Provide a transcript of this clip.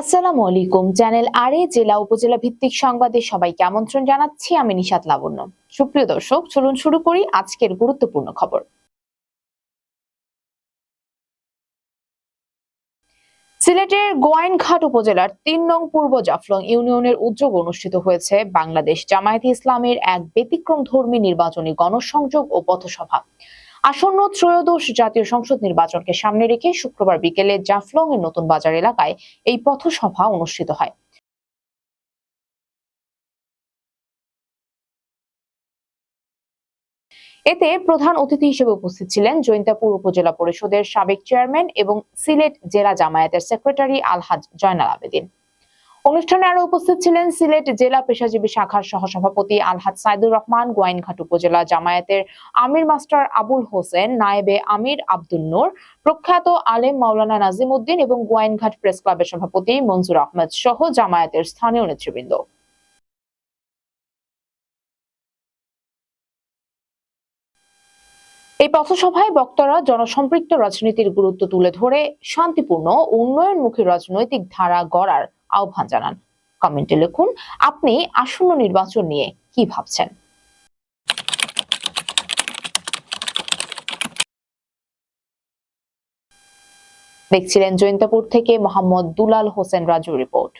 আসসালামু আলাইকুম। চ্যানেল আরে জেলা উপজেলা ভিত্তিক সংবাদে সবাইকে আমন্ত্রণ জানাচ্ছি। আমি নিশাত লাবণ্য। সুপ্রিয় দর্শক, চলুন শুরু করি আজকের গুরুত্বপূর্ণ খবর। সিলেটের গোয়াইনঘাট উপজেলার তিন নং পূর্ব জাফলং ইউনিয়নের উদ্যোগ অনুষ্ঠিত হয়েছে বাংলাদেশ জামায়াতে ইসলামের এক ব্যতিক্রম ধর্মী নির্বাচনী গণসংযোগ ও পথসভা। আসন্ন ত্রয়োদশ জাতীয় সংসদ নির্বাচনকে সামনে রেখে শুক্রবার বিকেলে জাফলং এর নতুন বাজার এলাকায় এই পথসভা অনুষ্ঠিত হয়। এতে প্রধান অতিথি হিসেবে উপস্থিত ছিলেন জৈন্তাপুর উপজেলা পরিষদের সাবেক চেয়ারম্যান এবং সিলেট জেলা জামায়াতের সেক্রেটারি আলহাজ জয়নাল আবেদিন। অনুষ্ঠানে আরও উপস্থিত ছিলেন সিলেট জেলা পেশাজীবী শাখার সহসভাপতি আলহাজ সাইদুর রহমান, গোয়াইনঘাট উপজেলা জামায়াতের আমির মাস্টার আবুল হোসেন, নায়েবে আমির আব্দুল নূর, প্রখ্যাত আলেম মাওলানা নাজিম উদ্দিন এবং গোয়াইনঘাট প্রেস ক্লাবের সভাপতি মনজুর আহমেদ সহ জামায়াতের স্থানীয় নেতৃবৃন্দ। এই পথসভায় বক্তারা জনসম্পৃক্ত রাজনীতির গুরুত্ব তুলে ধরে শান্তিপূর্ণ উন্নয়নমুখী রাজনৈতিক ধারা গড়ার আহ্বান জানান। কমেন্টে লিখুন, আপনি আসন্ন নির্বাচন নিয়ে কি ভাবছেন? দেখছিলেন জৈন্তাপুর থেকে মোহাম্মদ দুলাল হোসেন রাজু রিপোর্ট।